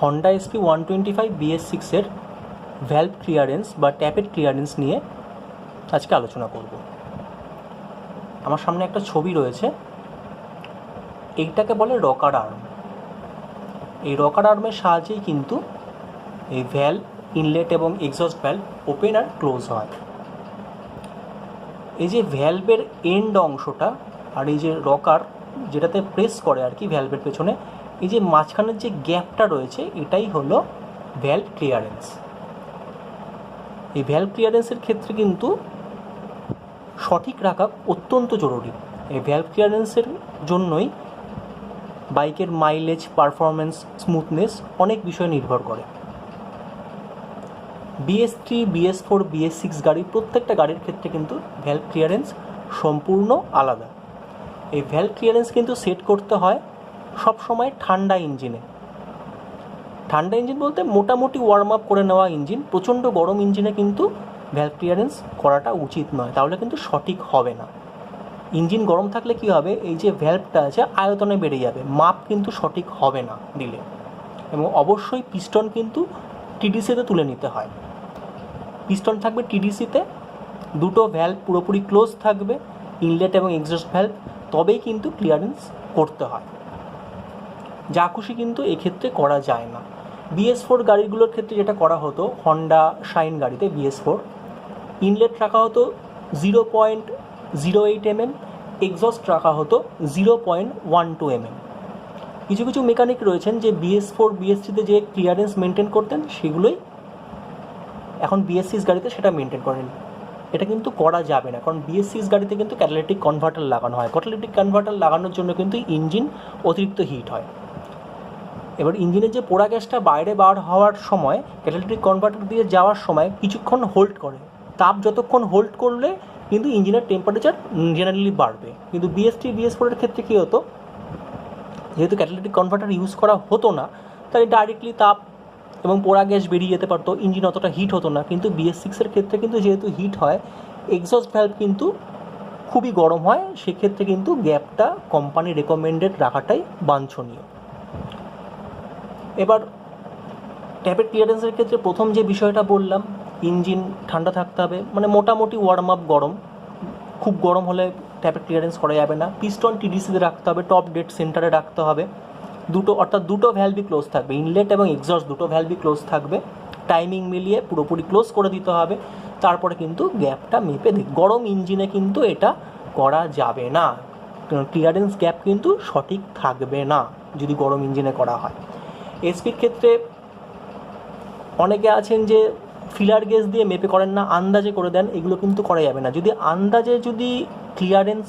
Honda SP one twenty five BS সিক্সের valve clearance বা ট্যাপের ক্লিয়ারেন্স নিয়ে আজকে আলোচনা করব। আমার সামনে একটা ছবি রয়েছে। এইটাকে বলে রকার আর্ম এই রকার আর্মের সাহায্যেই কিন্তু এই ভ্যালভ ইনলেট এবং এক্সস্ট ভ্যালভ ওপেন আর ক্লোজ হয়। এই যে ভ্যালভের এন্ড অংশটা আর এই যে রকার যেটাতে প্রেস করে আর কি ভ্যালভের পেছনে, এই যে মাঝখানের যে গ্যাপটা রয়েছে, এটাই হলো ভ্যালভ ক্লিয়ারেন্স এই ভ্যালভ ক্লিয়ারেন্সের ক্ষেত্রে কিন্তু সঠিক রাখা অত্যন্ত জরুরি। এই ভ্যালভ ক্লিয়ারেন্সের জন্যই বাইকের মাইলেজ পারফরমেন্স স্মুথনেস অনেক বিষয় নির্ভর করে। BS three BS four BS six গাড়ি প্রত্যেকটা গাড়ির ক্ষেত্রে কিন্তু ভ্যালভ ক্লিয়ারেন্স সম্পূর্ণ আলাদা। এই ভ্যালভ ক্লিয়ারেন্স কিন্তু সেট করতে হয় সব সময় ঠান্ডা ইঞ্জিনে। ঠান্ডা ইঞ্জিন বলতে মোটামুটি ওয়ার্ম আপ করে নেওয়া ইঞ্জিন, প্রচণ্ড গরম ইঞ্জিনে কিন্তু ভ্যালভ ক্লিয়ারেন্স করাটা উচিত নয়, তাহলে কিন্তু সঠিক হবে না। ইঞ্জিন গরম থাকলে কি হবে? এই যে ভ্যালভটা আছে, আয়তনে বেড়ে যাবে, মাপ কিন্তু সঠিক হবে না দিলে। এবং অবশ্যই পিস্টন কিন্তু টিডিসিতে তুলে নিতে হয়। পিস্টন থাকবে টিডিসিতে দুটো ভ্যালভ পুরোপুরি ক্লোজ থাকবে ইনলেট এবং এক্সস্ট ভ্যালভ তবেই কিন্তু ক্লিয়ারেন্স করতে হয়। যা খুশি কিন্তু এক্ষেত্রে করা যায় না। বিএস ফোর গাড়িগুলোর ক্ষেত্রে যেটা করা হতো হন্ডা শাইন গাড়িতে বিএস ফোর ইনলেট রাখা হতো zero point zero eight MM exhaust রাখা হতো zero point one two MM কিছু কিছু মেকানিক রয়েছেন যে বিএস ফোর বিএস থ্রিতে যে ক্লিয়ারেন্স মেনটেন করতেন, সেগুলোই এখন বিএস সিক্স গাড়িতে সেটা মেনটেন করেন। এটা কিন্তু করা যাবে না। কারণ বিএস সিক্স গাড়িতে কিন্তু ক্যাটালিটিক কনভার্টার লাগানো হয়। ক্যাটালিটিক কনভার্টার লাগানোর জন্য কিন্তু ইঞ্জিন অতিরিক্ত হিট হয়। এবার ইঞ্জিনের যে পোড়া গ্যাসটা বাইরে বার হওয়ার সময় ক্যাটালিটিক কনভার্টার দিয়ে যাওয়ার সময় কিছুক্ষণ হোল্ড করে। তাপ যতক্ষণ হোল্ড করলে কিন্তু ইঞ্জিনের টেম্পারেচার জেনারেলি বাড়বে। কিন্তু বিএসটি বিএস ফোরের ক্ষেত্রে কী হতো? যেহেতু ক্যাটালিটিক কনভার্টার ইউজ করা হতো না তাই ডাইরেক্টলি তাপ এবং পোড়া গ্যাস বেরিয়ে যেতে পারতো ইঞ্জিন অতটা হিট হতো না। কিন্তু বিএস সিক্সের ক্ষেত্রে কিন্তু যেহেতু হিট হয় এক্সস্ট ভ্যালভ কিন্তু খুবই গরম হয়, সেক্ষেত্রে কিন্তু গ্যাপটা কোম্পানি রেকমেন্ডেড রাখাটাই বাঞ্ছনীয়। এবার ট্যাপের ক্লিয়ারেন্সের ক্ষেত্রে প্রথম যে বিষয়টা বললাম ইঞ্জিন ঠান্ডা থাকতে হবে মানে মোটামুটি ওয়ার্ম আপ গরম। খুব গরম হলে ট্যাপের ক্লিয়ারেন্স করা যাবে না। পিস্টন টিডিসিতে রাখতে হবে টপ ডেড সেন্টারে রাখতে হবে। দুটো, অর্থাৎ দুটো ভ্যালভি ক্লোজ থাকবে। ইনলেট এবং এক্সস্ট দুটো ভ্যালভি ক্লোজ থাকবে। টাইমিং মিলিয়ে পুরোপুরি ক্লোজ করে দিতে হবে। তারপরে কিন্তু গ্যাপটা মেপে দিই। গরম ইঞ্জিনে কিন্তু এটা করা যাবে না। ক্লিয়ারেন্স গ্যাপ কিন্তু সঠিক থাকবে না, যদি গরম ইঞ্জিনে করা হয়। এসপির ক্ষেত্রে অনেকে আছেন যে ফিলার গেজ দিয়ে মেপে করেন না, আন্দাজে করে দেন, এগুলো কিন্তু করা যাবে না। যদি আন্দাজে যদি ক্লিয়ারেন্স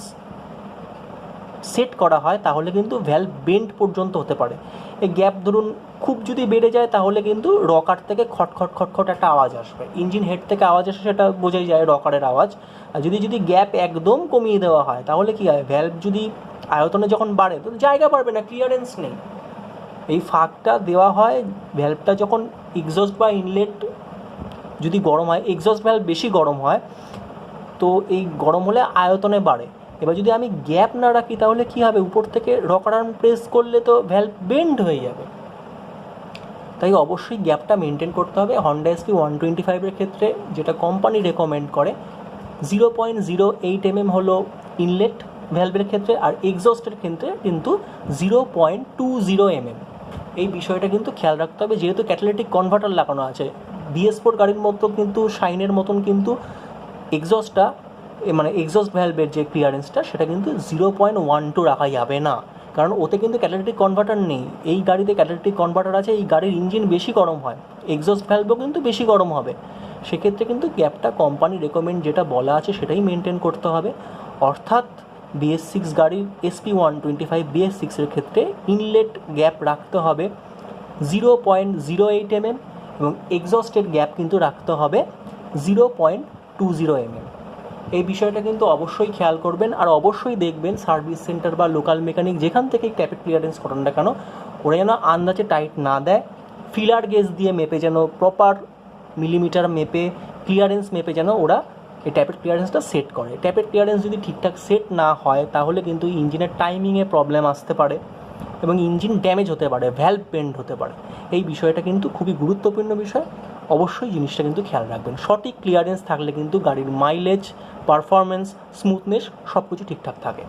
সেট করা হয়, তাহলে কিন্তু ভ্যালভ বেন্ড পর্যন্ত হতে পারে। এই গ্যাপ ধরুন খুব যদি বেড়ে যায়, তাহলে কিন্তু রকার থেকে খটখট খটখট একটা আওয়াজ আসবে। ইঞ্জিন হেড থেকে আওয়াজ আসে, সেটা বোঝাই যায় রকারের আওয়াজ। আর যদি যদি গ্যাপ একদম কমিয়ে দেওয়া হয়, তাহলে কী হয়? ভ্যালভ যদি আয়তনে যখন বাড়ে, তো জায়গা বাড়বে না ক্লিয়ারেন্স নেই। এই ফাঁকটা দেওয়া হয় ভ্যালভটা যখন এক্সস্ট বা ইনলেট যদি গরম হয় এক্সস্ট ভ্যালভ বেশি গরম হয়, তো এই গরম হলে আয়তনে বাড়ে। এবার যদি আমি গ্যাপ না রাখি, তাহলে কী হবে? উপর থেকে রকার আর্ম প্রেস করলে তো ভ্যালভ বেন্ড হয়ে যাবে। তাই অবশ্যই গ্যাপটা মেনটেন করতে হবে। হন্ডা এসপি ওয়ান টোয়েন্টি ফাইভের ক্ষেত্রে যেটা কোম্পানি রেকমেন্ড করে zero point zero eight M M হলো ইনলেট ভ্যালভের ক্ষেত্রে আর এক্সস্টের ক্ষেত্রে কিন্তু zero point two zero M M এই বিষয়টা কিন্তু খেয়াল রাখতে হবে। যেহেতু ক্যাটালিটিক কনভার্টার লাগানো আছে বিএস ফোর গাড়ির মতো কিন্তু শাইনের মতন কিন্তু এক্সস্টটা মানে এক্সস্ট ভ্যালভের যে ক্লিয়ারেন্সটা সেটা কিন্তু জিরো পয়েন্ট ওয়ান টু রাখা যাবে না। কারণ ওতে কিন্তু ক্যাটালিটিক কনভার্টার নেই। এই গাড়িতে ক্যাটালিটিক কনভার্টার আছে, এই গাড়ির ইঞ্জিন বেশি গরম হয়। এক্সস্ট ভ্যালভও কিন্তু বেশি গরম হবে। সেক্ষেত্রে কিন্তু গ্যাপটা কোম্পানি রেকমেন্ড যেটা বলা আছে, সেটাই মেনটেন করতে হবে। অর্থাৎ বিএস সিক্স গাড়ির SP one twenty five BS সিক্সের ক্ষেত্রে ইনলেট গ্যাপ রাখতে হবে zero point zero eight MM এবং এক্সস্টেড গ্যাপ কিন্তু রাখতে হবে zero point two zero MM এই বিষয়টা কিন্তু অবশ্যই খেয়াল করবেন আর অবশ্যই দেখবেন সার্ভিস সেন্টার বা লোকাল মেকানিক যেখান থেকে ট্যাপের ক্লিয়ারেন্স করান কেন, ওরা যেন আন্দাজে টাইট না দেয় ফিলার গেজ দিয়ে মেপে যেন প্রপার মিলিমিটার মেপে ক্লিয়ারেন্স মেপে যেন ওরা এই ট্যাপের ক্লিয়ারেন্সটা সেট করে। ট্যাপের ক্লিয়ারেন্স যদি ঠিকঠাক সেট না হয়, তাহলে কিন্তু ইঞ্জিনের টাইমিংয়ে প্রবলেম আসতে পারে এবং ইঞ্জিন ড্যামেজ হতে পারে ভ্যালভ বেন্ড হতে পারে। এই বিষয়টা কিন্তু খুবই গুরুত্বপূর্ণ বিষয়। অবশ্যই জিনিসটা কিন্তু খেয়াল রাখবেন। সঠিক ক্লিয়ারেন্স থাকলে কিন্তু গাড়ির মাইলেজ পারফরমেন্স স্মুথনেস সব কিছু ঠিকঠাক থাকে।